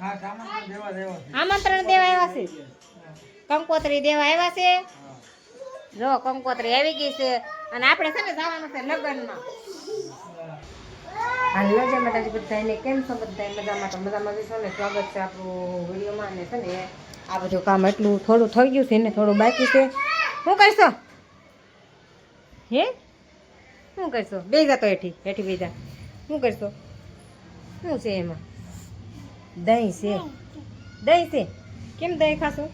આમંત્રણ દેવા આવ્યા છે? કંકોત્રી દેવા આવ્યા છે? જો કંકોત્રી આવી ગઈ છે. અને આપણે છે ને જવાનું છે લગ્નમાં. હાલો જય માતાજી બધાને કેમ છો બધા મજામાં તો મજામાં જ ને? સ્વાગત છે આપણું વિડીયોમાં ને છે ને આ બધું કામ એટલું થોડું થઈ ગયું છે ને થોડું બાકી છે. શું કરશો? હે? શું કરશો? બે જતો હેઠી હેઠી બે જા. શું કરશો? શું છે એમાં? દહીં છે. દહીં છે. કેમ દહીં ખાશો?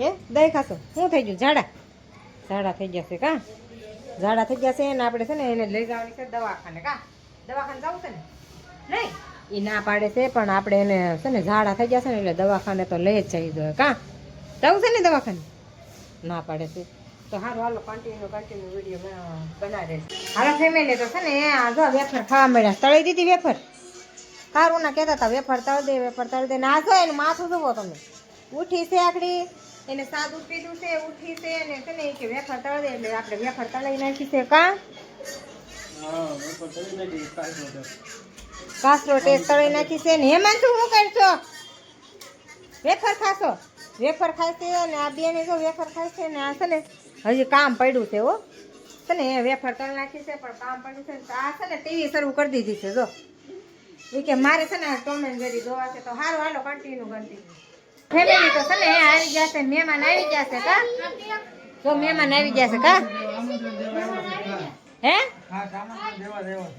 હે? દહીં ખાશો? શું થઈ ગયું? ઝાડા. ઝાડા થઈ ગયા છે કા? ઝાડા થઈ ગયા છે એને આપણે છે ને એને લઈ જવાની છે દવાખાને કા? દવાખાને જવું છે ને? નહીં. એ ના પાડે છે, પણ આપણે એને છે ને ઝાડા થઈ ગયા છે ને એટલે દવાખાને તો લઈ જ જઈ જોઈએ કા? જવું છે ને દવાખાને? ના પાડે છે. તો સારું હાલો કન્ટિન્યુ કન્ટિન્યુ વીડિયો બનાવે હાલો ફેમિલી તો છે ને આ જો વેફર ખાવા મળ્યા. તળી દીધી વેફર? સારું ના કહેતા હતા, વેફર તળ દે, વેફર તળ દે. ને જો એનું માથું જુઓ તમે. ઉઠી છે આકડી એને સાદું પીધું છે, ઉઠી છે ને છે ને કે વેફર તળ દે, એટલે આપણે વેફર તળાઈ નાખી છે, કા. કાસરો ટેસ્ટ તળી નાખી છે ને હેમાં શું શું કરશો? વેફર ખાશો? વેફર ખાય છે અને આ બેને જો વેફર ખાય છે ને, આ છે ને, હજી કામ પડ્યું છે, હો. છે ને વેફર તળ નાખી છે, પણ કામ પડ્યું છે આ છે ને, ટીવી શરૂ કરી દીધી છે, જો. એ કે મારે છે ને ટોમ એન્ડ જેરી જોવા છે, તો સારું હાલો કન્ટિન્યુ કન્ટિન્યુ ફેમિલી તો છે ને આવી ગયા છે મહેમાન આવી ગયા છે કા? જો મહેમાન આવી ગયા છે કા. હે?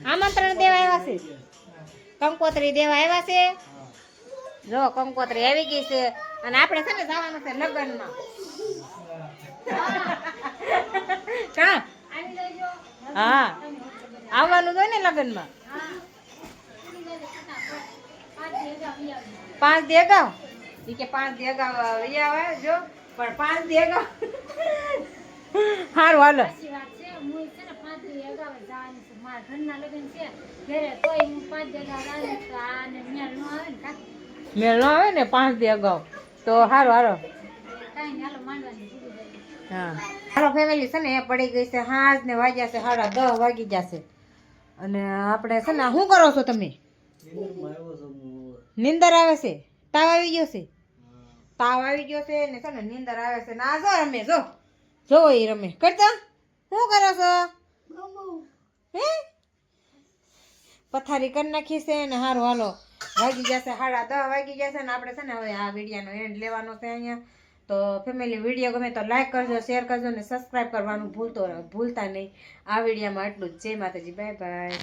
આમંત્રણ દેવા આવ્યા છે? કંકોત્રી દેવા આવ્યા છે? જો કંકોત્રી આવી ગઈ છે, અને આપણે છે ને જવાનું છે લગ્નમાં. હા. આવવાનું હોય ને લગ્નમાં? પાંચ દી અગાઉ ઈ કે પાંચ દી અગાઉ આવી જો પણ પાંચ દી અગાઉ સારું હાલો. સાચી વાત છે. હું છે ને પાંચ દી અગાઉ જવાની છું. મારા ઘરના લગ્ન છે. ઘરે તોય હું પાંચ દી અગાઉ જવાની છું. આને મેળ નો આવે ને પાંચ દે અગાઉ તો સારું જાય હા. હાલો ફેમિલી છે ને એ પડી ગઈ છે. હાજ ને વાગ્યા છે સાડા દસ વાગી જશે અને આપણે છે ને શું કરો છો તમે? નીંદર આવે છે? તાવ આવી ગયો છે? તાવ આવી ગયો છે ને છે ને નિંદર આવે છે. ના, જો રમે, જો. જો એ રમે. કરતા શું કરો છો? હે? પથારી કરી નાખી છે ને હારું, હાલો. વાગી જશે સાડા દસ, વાગી જશે ને આપણે છે ને હવે આ વિડીયાનો એન્ડ લેવાનો છે અહીંયા. તો ફેમિલી વીડિયો ગમે તો લાઈક કરજો શેર કરજો ને સબસ્ક્રાઈબ કરવાનું ભૂલતો ભૂલતા નહીં. આ વિડીયામાં એટલું જ. જય માતાજી બાય બાય